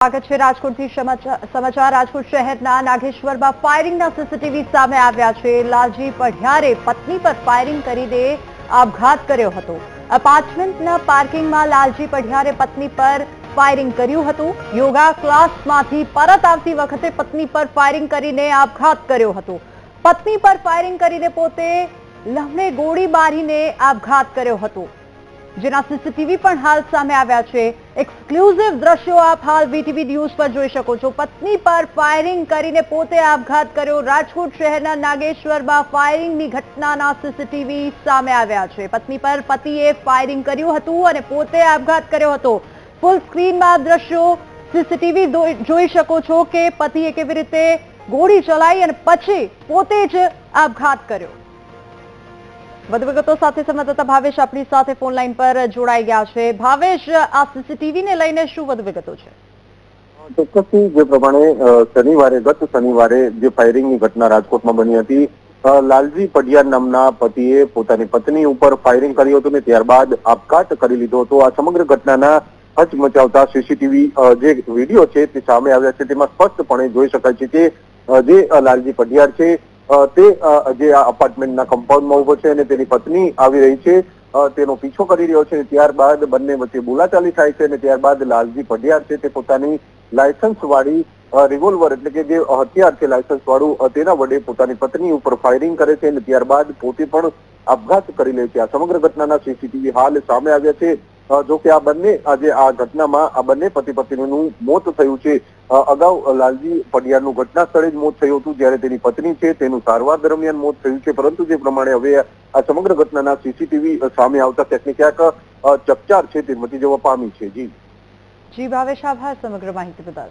સ્વાગત છે રાજકોટથી સમાચાર. રાજકોટ શહેરના નાગેશ્વરમાં ફાયરિંગના સીસીટીવી સામે આવ્યા છે. લાલજી પઢિયારે પત્ની પર ફાયરિંગ કરીને આપઘાત કર્યો હતો. અપાર્ટમેન્ટના પાર્કિંગમાં લાલજી પઢિયારે પત્ની પર ફાયરિંગ કર્યું હતું. યોગા ક્લાસમાંથી પરત આવતી વખતે પત્ની પર ફાયરિંગ કરીને આપઘાત કર્યો હતો. પત્ની પર ફાયરિંગ કરીને પોતે લહણે ગોળી મારીને આપઘાત કર્યો હતો. જેના સીસીટીવી પણ હાલ સામે આવ્યા છે. એક્સક્લુઝિવ દ્રશ્યો આપ હાલ વીટીવી ન્યૂઝ પર જોઈ શકો છો. પત્ની પર ફાયરિંગ કરીને પોતે આપઘાત કર્યો. રાજકોટ શહેરના નાગેશ્વરમાં ફાયરિંગની ઘટનાના સીસીટીવી સામે આવ્યા છે. પત્ની પર પતિએ ફાયરિંગ કર્યું હતું અને પોતે આપઘાત કર્યો હતો. ફૂલ સ્ક્રીનમાં દ્રશ્યો સીસીટીવી જોઈ શકો છો કે પતિએ કેવી રીતે ગોળી ચલાવી અને પછી પોતે જ આપઘાત કર્યો. વધુ વિગતો સાથે સંવાદદાતા ભાવેશ આપણી સાથે ફોન લાઈન પર જોડાઈ ગયા છે. ભાવેશ, આ સીસીટીવી ને લઈને શું વધુ વિગતો છે? ચોક્કસથી જે પ્રમાણે શનિવારે, ગત શનિવારે જે ફાયરિંગની ઘટના રાજકોટમાં બની હતી લાલજી પડિયાર નામના પતિએ પોતાની પત્ની ઉપર ફાયરિંગ કર્યું હતું ને ત્યારબાદ આપઘાત કરી લીધો હતો. આ સમગ્ર ઘટનાના હચમચાવતા સીસીટીવી જે વીડિયો છે તે સામે આવ્યા છે, તેમાં સ્પષ્ટપણે જોઈ શકાય છે કે જે લાલજી પડિયાર છે તે જે આ અપાર્ટમેન્ટના કમ્પાઉન્ડમાં ઊભો છે અને તેની પત્ની આવી રહી છે તેનો પીછો કરી રહ્યો છે ત્યારબાદ બંને વચ્ચે બોલાચાલી થાય છે અને ત્યારબાદ લાલજી પઢિયાર છે તે પોતાની લાયસન્સ વાળી રિવોલ્વર એટલે કે જે હથિયાર છે લાયસન્સ વાળું તેના વડે પોતાની પત્ની ઉપર ફાયરિંગ કરે છે અને ત્યારબાદ પોતે પણ આપઘાત કરી લે છે. આ સમગ્ર ઘટનાના સીસીટીવી હાલ સામે આવ્યા છે. જો કે આ બંને, આજે આ ઘટનામાં આ બંને પતિ પત્નીનું મોત થયું છે. અગાઉ લાલજી પડિયારનું ઘટના સ્થળે જ મોત થયું હતું, જ્યારે તેની પત્ની છે, તેનું સારવાર દરમિયાન મોત થયું છે. પરંતુ જે પ્રમાણે હવે આ સમગ્ર ઘટનાના સીસીટીવી સામે આવતા ક્યાંક ક્યાંક ચકચાર છે તે મચી જવા પામી છે. જી. જી ભાવેશ, આભાર સમગ્ર માહિતી બદલ.